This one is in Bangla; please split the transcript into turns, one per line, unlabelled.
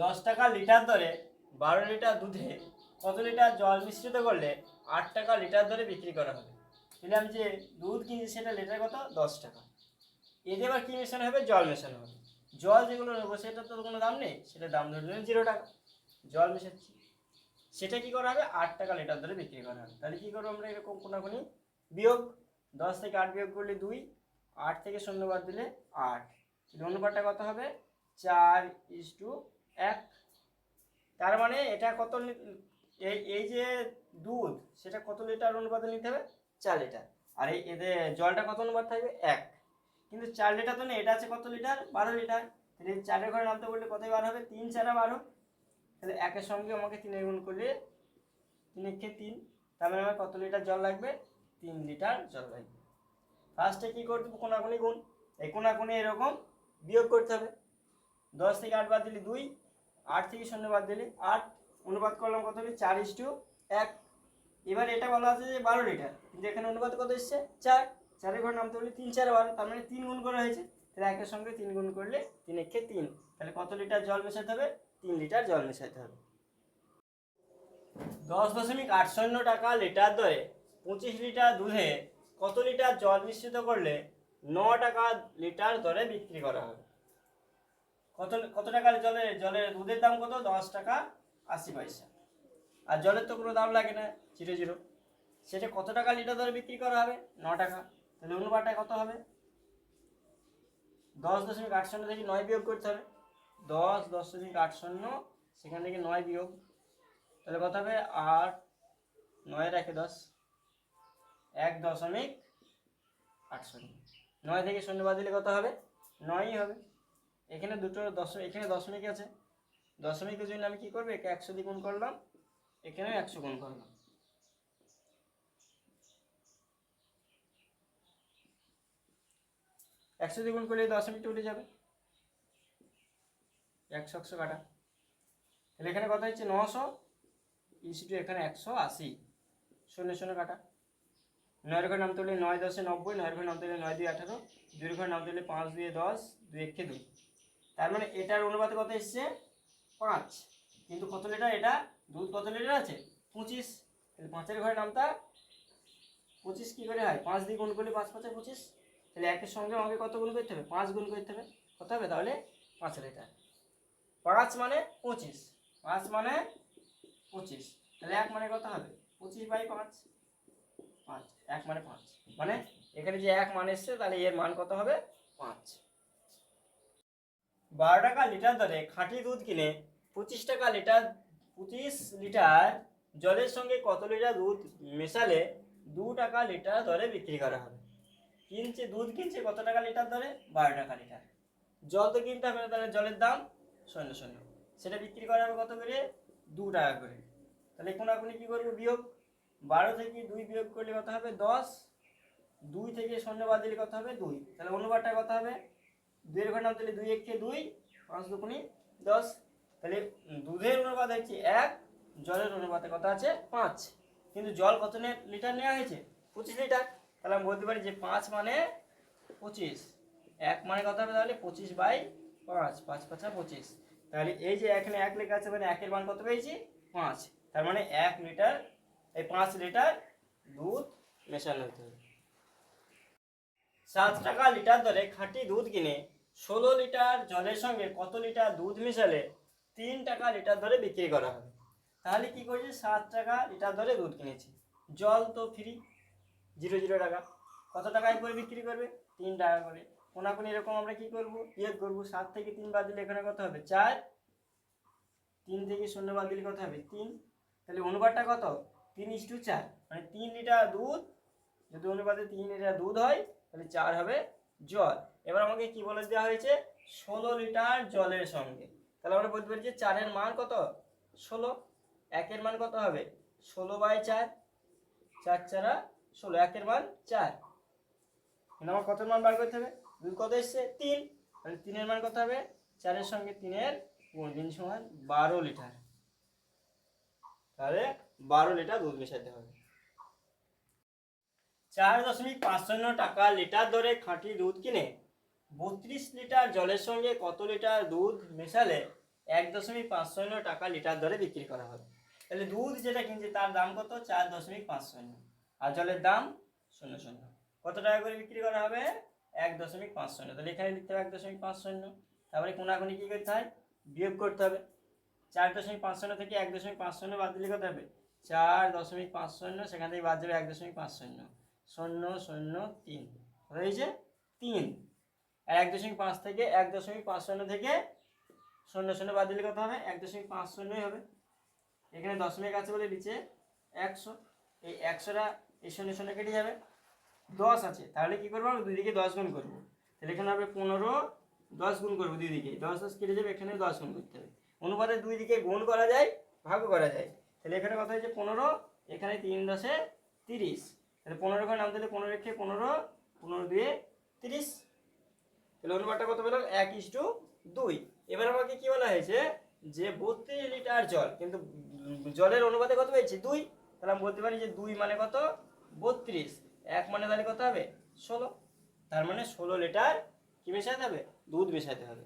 দশ টাকা লিটার দরে, বারো লিটার দুধে কত লিটার জল মিশ্রিত করলে আট টাকা লিটার দরে বিক্রি করা হবে? তাহলে যে দুধ কিনছি সেটা লিটার কত? দশ টাকা। এতে আবার কী মেশানো হবে? জল মেশানো হবে। জল যেগুলো নেব সেটা তো কোনো দাম নেই, সেটা দাম ধরে জিরো টাকা। জল মেশাচ্ছি। সেটা কি করা হবে? আট টাকা লিটার ধরে বিক্রি করা হবে। তাহলে কী করব আমরা এরকম কোনাকুনি? বিয়োগ দশ থেকে আট বিয়োগ করলে দুই, আট থেকে শূন্য বাদ দিলে আট। অনুপাতটা কত হবে? চার ইস টু এক, তার মানে এটা কত এই এই যে দুধ, সেটা কত লিটার অনুপাতে নিতে হবে? চার লিটার। আর এই এদের জলটা কত অনুপাত থাকবে? এক। কিন্তু চার লিটার তো নেই, এটা আছে কত লিটার? বারো লিটার। তাহলে চারের ঘরে নামতে বললে কতই বার হবে? তিন চারা বারো তাহলে একের সঙ্গে আমাকে তিনের গুণ করলে তিন একে তিন। তার মানে আমার কত লিটার জল লাগবে? তিন লিটার জল লাগবে। ফার্স্টে কী করতে হবে? কোনাকুনি গুণ। এই কোনাকুনি এরকম বিয়োগ করতে হবে। দশ থেকে আট বাদ দিলে দুই আট থেকে শূন্য বাদ দিলে আট, অনুপাত করলাম কত হবে চার ইস টু এক। এবার এটা বলা আছে যে বারো লিটার, কিন্তু এখানে অনুপাত কত এসছে? চার। চারের ঘর নামতে বলি তিন চার বারো, তার মানে তিন গুণ করা হয়েছে। তাহলে একের সঙ্গে তিন গুণ করলে তিন একে তিন? তাহলে কত লিটার জল মেশাতে হবে? তিন লিটার জল মেশাতে হবে। দশ দশমিক আট শূন্য টাকা লিটার দরে পঁচিশ লিটার দুধে কত লিটার জল মিশ্রিত করলে ন টাকা লিটার দরে বিক্রি করা হবে? কত কত টাকার জলের জলের দুধের দাম কত? দশ টাকা আশি পয়সা। আর জলের তো কোনো দাম লাগে না, জিরো জিরো। সেটা কত টাকা লিটার দরে বিক্রি করা হবে? ন টাকা। তাহলে অনুপাতটা কত হবে? দশ দশমিক আট শূন্য থেকে নয় বিয়োগ করতে হবে। দশ দশমিক আট শূন্য, সেখান থেকে নয় বিয়োগ। তাহলে কত হবে? আট, নয় রাখে দশ। এক দশমিক আট শূন্য। নয় থেকে শূন্য বাদ দিলে কত হবে? নয়ই হবে। এখানে দুটো দশ এখানে দশমিক আছে। দশমিকের জন্য আমি কি করব? একে একশো দিয়ে গুণ করলাম এখানেও একশো গুণ করলাম। একশো দিয়ে গুণ করলে দশমিকটা উঠে যাবে। একশো একশো কাটা। তাহলে এখানে কথা হচ্ছে নশো ইসি টু এখানে একশো আশি। শূন্য শূন্য কাটা। নয়ের ঘর নাম তুললে নয় দশে নব্বই, নয়ের ঘর নাম তুললে নয় দুই আঠারো দুই ঘর নাম তুললে পাঁচ দুই দশ দুই একে দুই। তার মানে এটার অনুপাতে কত এসছে? পাঁচ। কিন্তু কত লিটার? এটা দুধ কত লিটার আছে? পঁচিশ। তাহলে পাঁচের ঘরে নামটা পঁচিশ কী করে হয়? পাঁচ দিয়ে গুণ করলে পাঁচ পাঁচে পঁচিশ। তাহলে একের সঙ্গে আমাকে কত গুণ করতে হবে? পাঁচ গুণ করতে হবে। কত হবে? তাহলে পাঁচ লিটার। পাঁচ মানে পঁচিশ। পাঁচ মানে পঁচিশ। তাহলে এক মানে কত হবে? পঁচিশ বাই পাঁচ। পাঁচ। এক মানে পাঁচ। মানে এখানে যে এক মান এসছে, তাহলে এর মান কত হবে? পাঁচ। বারো টাকা লিটার দরে খাঁটি দুধ কিনে পঁচিশ টাকা লিটার, পঁচিশ লিটার জলের সঙ্গে কত লিটার দুধ মেশালে দু টাকা লিটার দরে বিক্রি করা হবে? কিনছে, দুধ কিনছে কত টাকা লিটার দরে? বারো টাকা লিটার। জল তো কিনতে হবে তাহলে জলের দাম শূন্য শূন্য। সেটা বিক্রি করা হবে কত করে? দু টাকা করে। তাহলে কোনাকুনি কী করব বিয়োগ? বারো থেকে দুই বিয়োগ করলে কত হবে? দশ। দুই থেকে শূন্য বাদ দিলে কত হবে? দুই। তাহলে অনুপাতটা কত হবে? দুইয়ের ঘর নাম তাহলে দুই একে দুই, পাঁচ দুগুণি দশ। তাহলে দুধের অনুপাত হচ্ছে এক, জলের অনুপাতে কত আছে? পাঁচ। কিন্তু জল কত লিটার নেওয়া হয়েছে? পঁচিশ লিটার। তাহলে আমি বলতে পারি যে পাঁচ মানে পঁচিশ। এক মানে কত হবে তাহলে? পঁচিশ বাই পাঁচ। পাঁচ পাঁচা পঁচিশ। তাহলে এই যে এখানে এক লেখা আছে মানে একের মান কত পেয়েছি? পাঁচ। তার মানে এক লিটার, এই পাঁচ লিটার দুধ মেশানো হতে হবে। সাত টাকা লিটার দরে খাঁটি দুধ কিনে ষোলো লিটার জলের সঙ্গে কত লিটার দুধ মেশালে তিন টাকা লিটার দরে বিক্রি করা হবে। তাহলে কি করছি? সাত টাকা লিটার দরে দুধ কিনেছি। জল তো ফ্রি জিরো জিরো টাকা। কত টাকায় করে বিক্রি করবে? তিন টাকা করে। কোনাকুনি এরকম আমরা কি করব? ইয়ে করব। সাত থেকে তিন বাদ দিলে এখানে কত হবে? চার। তিন থেকে শূন্য বাদ দিলে কত হবে? তিন। তাহলে অনুপাতটা কত? তিন ইস টু চার। মানে তিন লিটার দুধ, যদি অনুপাতে তিন লিটার দুধ হয়, তাহলে চার হবে জল। এবার আমাকে কি বলে দেওয়া হয়েছে? ষোলো লিটার জলের সঙ্গে। তাহলে আমরা বলতে পারি যে চারের মান কত? ষোলো। একের মান কত হবে? ষোলো বাই চার। চার চারা ষোলো। একের মান চার। কিন্তু আমার কত মান বার করতে হবে? দুই কত এসছে? তিন। তাহলে তিনের মান কত হবে? চারের সঙ্গে তিনের তিন সমান বারো লিটার। তাহলে বারো লিটার দুধ মেশাতে হবে। চার দশমিক পাঁচ টাকা লিটার দরে খাঁটি দুধ কিনে বত্রিশ লিটার জলের সঙ্গে কত লিটার দুধ মেশালে এক দশমিক পাঁচ শূন্য টাকা লিটার দরে বিক্রি করা হবে? তাহলে দুধ যেটা কিনছে তার দাম কত? চার দশমিক পাঁচ শূন্য। আর জলের দাম শূন্য শূন্য। কত টাকা করে বিক্রি করা হবে? এক দশমিক পাঁচ শূন্য। তাহলে এখানে লিখতে হবে এক দশমিক পাঁচ শূন্য। তারপরে কোনাকুনি কী করতে হয়? বিয়োগ করতে হবে। চার দশমিক পাঁচ শূন্য থেকে এক দশমিক পাঁচ শূন্য বাদ দিলে কত হবে? চার দশমিক পাঁচ শূন্য, সেখান থেকে বাদ যাবে এক দশমিক পাঁচ শূন্য। শূন্য শূন্য তিন। হয়েছে তিন। আর এক দশমিক পাঁচ থেকে এক দশমিক পাঁচ শূন্য থেকে শূন্য শূন্য বাদ দিলে কত হবে? এক দশমিক পাঁচ শূন্যই হবে। এখানে দশমিক আছে বলে নিচে একশো। এই একশোটা এই শূন্য শূন্য কেটে যাবে। দশ আছে। তাহলে কি করব? আমরা দুই দিকে দশ গুণ করব। তাহলে এখানে হবে পনেরো, দশ গুণ করব দুই দিকে দশ দশ কেটে যাবে, এখানে দশ গুণ করতে হবে। অনুপাতে দুই দিকে গুণ করা যায় ভাগও করা যায়। তাহলে এখানে কথা হয়েছে? পনেরো, এখানে তিন দশে তিরিশ। তাহলে পনেরো করে নাম দিলে পনেরো রেখে পনেরো পনেরো দুয়ে তিরিশ। তাহলে অনুপাতটা কত পেলাম? এক ইস টু দুই। এবার আমাকে কি বলা হয়েছে? যে বত্রিশ লিটার জল, কিন্তু জলের অনুপাতে কত পেয়েছি? দুই। তাহলে আমি বলতে পারি যে দুই মানে কত? বত্রিশ। এক মানে তাহলে কত হবে? ষোলো। তার মানে ষোলো লিটার কি মেশাতে হবে? দুধ মেশাতে হবে।